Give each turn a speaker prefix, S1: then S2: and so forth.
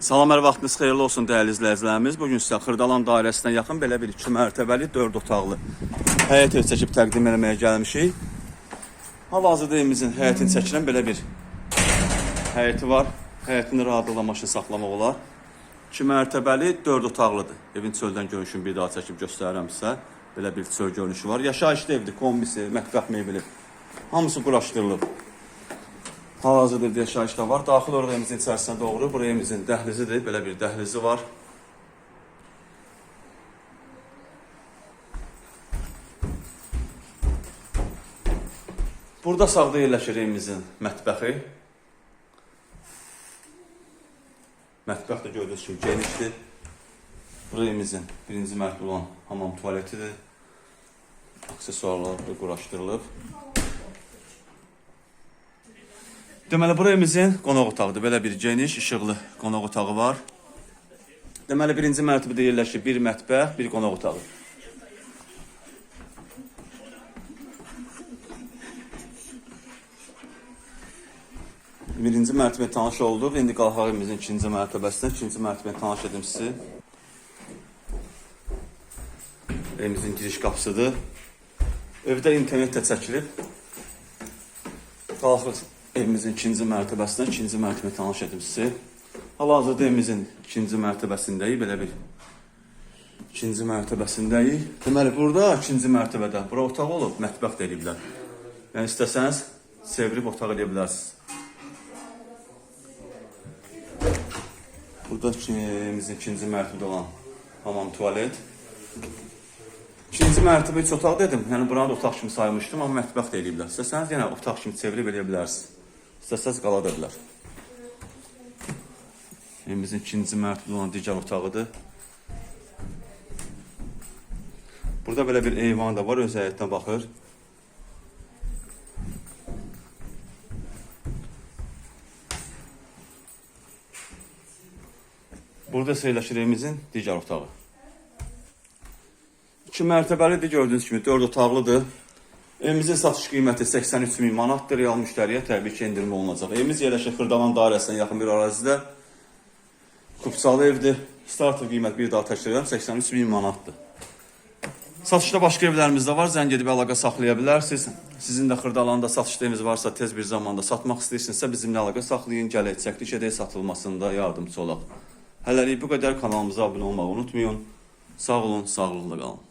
S1: Salam, hər vaxtınız xeyirli olsun dəyərli izləyicilərimiz. Bu gün sizə Xırdalan dairəsinə yaxın belə bir 2 mərtəbəli 4 otaqlı həyət ev çəkib təqdim etməyə gəlmişik. Hal-hazırda evimizin həyətini çəkilən belə bir həyəti var. Həyətini rahatlıqla maşın saxlamaq olar. 2 mərtəbəli 4 otaqlıdır. Evin çöldən görünüşünü bir daha çəkib göstərirəm sizə. Belə bir çöl görünüşü var. Yaşayışlı evdir, kombisi, mətbəx mebeli. Hamısı quraşdırılıb. Hal-hazırda bir yaşayış da var. Daxil evimizin içərisinə doğru. Buraya evimizin dəhlizidir. Belə bir dəhlizi var. Burada sağda yerləşir evimizin mətbəxi. Mətbəx də gördüyünüz kimi genişdir. Buraya evimizin birinci mərtəbə olan hamam tualetidir. Aksesuarlar da quraşdırılıb. Deməli, bura evimizin qonaq otağıdır. Belə bir geniş, işıqlı qonaq otağı var. Deməli, birinci mərtəbədə yerləşir bir mətbəx, bir qonaq otağı. Birinci mərtəbə tanış olduq. İndi qalxaq evimizin ikinci mərtəbəsinə. İkinci mərtəbə tanış edim sizi. Evimizin giriş qapısıdır. Evdə internet də çəkilib. Qalxırıq evimizin ikinci mərtəbəsinə, ikinci mərtəbə tanış edim sizi. Hal-hazırda evimizin ikinci mərtəbəsindəyik, belə bir ikinci mərtəbəsindəyik. Deməli, burada ikinci mərtəbədə bura otaq olub, mətbəx də eləyiblər. Yəni istəsəniz çevirib otaq eləyə bilərsiniz. Burada evimizin ikinci mərtəbədə olan hamam tualet. İkinci mərtəbə üç otaq dedim. Yəni buranı da otaq kimi saymışdım, amma mətbəx də eləyiblər. İstəsəniz yenə otaq kimi çevirib eləyə bilərsiniz. İstəsəniz qala da bilər. Evimizin ikinci mərtəbədə olan digər otağıdır. Burada belə bir eyvan da var, öz həyətinə baxır. Burada yerləşir evimizin digər otağı. İki mərtəbəlidir gördüyünüz kimi, 4 otaqlıdır. Evimizin satış qiyməti 83 min manatdır. Real müştəriyə təbii ki, endirmə olunacaq. Evimiz yerləşir Xırdalan dairəsinə yaxın bir ərazidə. Kupçalı evdir. Starter qiymət bir daha təkrar edirəm, 83 min manatdır. Satışda başqa evlərimiz də var. Zəng edib əlaqə saxlaya bilərsiniz. Sizin də Xırdalanda satışda eviniz varsa, tez bir zamanda satmaq istəyirsinizsə bizimlə əlaqə saxlayın. Gələk çəkiliş edək satılmasında yardımcı olaq. Hələlik bu qədər kanalımıza abunə olmağı unutmayın. Sağ olun, sağlıqla qalın.